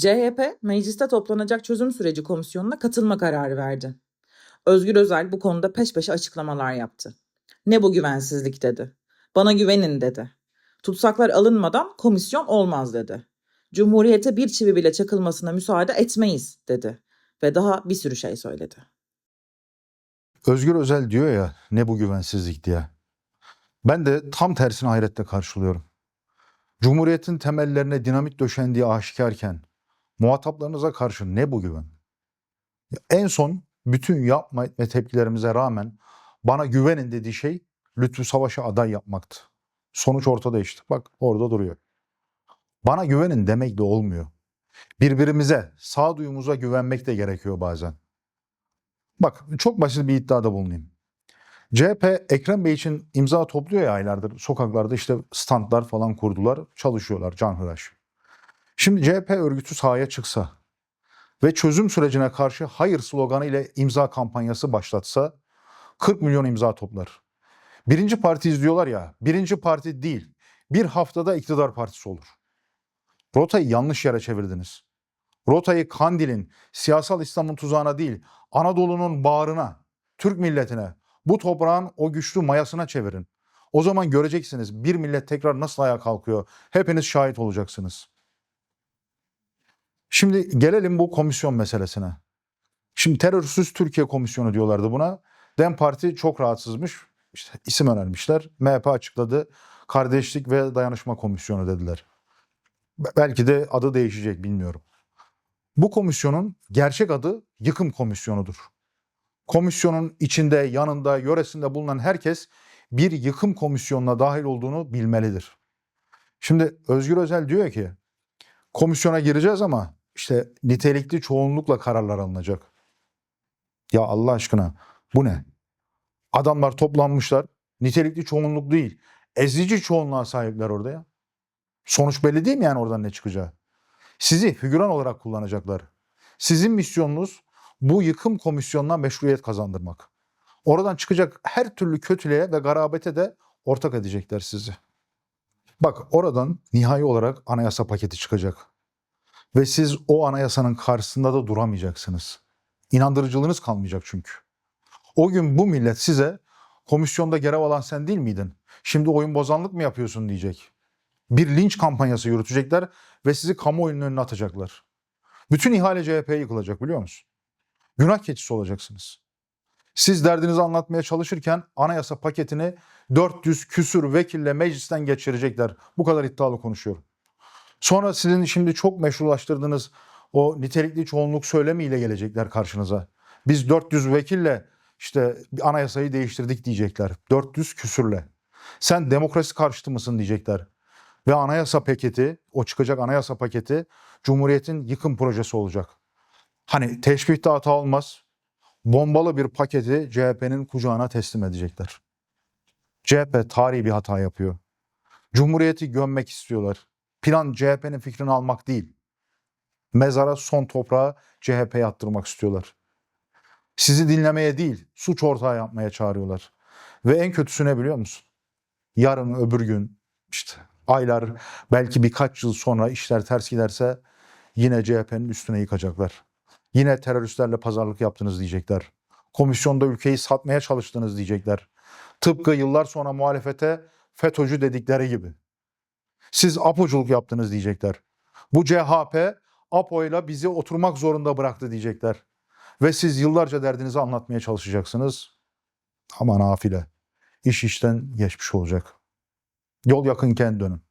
CHP, mecliste toplanacak çözüm süreci komisyonuna katılma kararı verdi. Özgür Özel bu konuda peş peşe açıklamalar yaptı. Ne bu güvensizlik dedi. Bana güvenin dedi. Tutsaklar alınmadan komisyon olmaz dedi. Cumhuriyete bir çivi bile çakılmasına müsaade etmeyiz dedi. Ve daha bir sürü şey söyledi. Özgür Özel diyor ya ne bu güvensizlik diye. Ben de tam tersine hayretle karşılıyorum. Cumhuriyetin temellerine dinamit döşendiği aşikarken muhataplarınıza karşı ne bu güven? En son bütün yapma etme tepkilerimize rağmen bana güvenin dediği şey Lütfü Savaş'a aday yapmaktı. Sonuç ortada işte. Bak orada duruyor. Bana güvenin demek de olmuyor. Birbirimize, sağduyumuza güvenmek de gerekiyor bazen. Bak çok basit bir iddiada bulunayım. CHP Ekrem Bey için imza topluyor ya aylardır. Sokaklarda işte standlar falan kurdular. Çalışıyorlar canhıraş. Şimdi CHP örgütü sahaya çıksa ve çözüm sürecine karşı hayır sloganı ile imza kampanyası başlatsa 40 milyon imza toplar. Birinci parti izliyorlar ya, birinci parti değil, bir haftada iktidar partisi olur. Rotayı yanlış yere çevirdiniz. Rotayı Kandil'in, siyasal İslam'ın tuzağına değil, Anadolu'nun bağrına, Türk milletine, bu toprağın o güçlü mayasına çevirin. O zaman göreceksiniz bir millet tekrar nasıl ayağa kalkıyor. Hepiniz şahit olacaksınız. Şimdi gelelim bu komisyon meselesine. Şimdi terörsüz Türkiye Komisyonu diyorlardı buna. Dem Parti çok rahatsızmış. İşte isim önermişler. MHP açıkladı. Kardeşlik ve Dayanışma Komisyonu dediler. Be- Belki de adı değişecek bilmiyorum. Bu komisyonun gerçek adı yıkım komisyonudur. Komisyonun içinde, yanında, yöresinde bulunan herkes bir yıkım komisyonuna dahil olduğunu bilmelidir. Şimdi Özgür Özel diyor ki komisyona gireceğiz ama işte nitelikli çoğunlukla kararlar alınacak. Ya Allah aşkına bu ne? Adamlar toplanmışlar. Nitelikli çoğunluk değil. Ezici çoğunluğa sahipler orada ya. Sonuç belli değil mi yani oradan ne çıkacağı? Sizi figüran olarak kullanacaklar. Sizin misyonunuz bu yıkım komisyonuna meşruiyet kazandırmak. Oradan çıkacak her türlü kötülüğe ve garabete de ortak edecekler sizi. Bak oradan nihai olarak anayasa paketi çıkacak. Ve siz o anayasanın karşısında da duramayacaksınız. İnandırıcılığınız kalmayacak çünkü. O gün bu millet size komisyonda görev alan sen değil miydin? Şimdi oyun bozanlık mı yapıyorsun diyecek. Bir linç kampanyası yürütecekler ve sizi kamuoyunun önüne atacaklar. Bütün ihale CHP'ye yıkılacak biliyor musun? Günah keçisi olacaksınız. Siz derdinizi anlatmaya çalışırken anayasa paketini 400 küsür vekille meclisten geçirecekler. Bu kadar iddialı konuşuyorum. Sonra sizin şimdi çok meşrulaştırdığınız o nitelikli çoğunluk söylemiyle gelecekler karşınıza. Biz 400 vekille işte anayasayı değiştirdik diyecekler. 400 küsürle. Sen demokrasi karşıtı mısın diyecekler. Ve anayasa paketi, o çıkacak anayasa paketi Cumhuriyet'in yıkım projesi olacak. Hani teşbihte hata olmaz. Bombalı bir paketi CHP'nin kucağına teslim edecekler. CHP tarihi bir hata yapıyor. Cumhuriyeti gömmek istiyorlar. Plan CHP'nin fikrini almak değil. Mezara son toprağı CHP'ye attırmak istiyorlar. Sizi dinlemeye değil, suç ortağı yapmaya çağırıyorlar. Ve en kötüsü ne biliyor musun? Yarın öbür gün işte aylar belki birkaç yıl sonra işler ters giderse yine CHP'nin üstüne yıkacaklar. Yine teröristlerle pazarlık yaptınız diyecekler. Komisyonda ülkeyi satmaya çalıştınız diyecekler. Tıpkı yıllar sonra muhalefete FETÖ'cü dedikleri gibi. Siz apoculuk yaptınız diyecekler. Bu CHP APO'yla bizi oturmak zorunda bıraktı diyecekler. Ve siz yıllarca derdinizi anlatmaya çalışacaksınız. Ama nafile. İş işten geçmiş olacak. Yol yakınken dönün.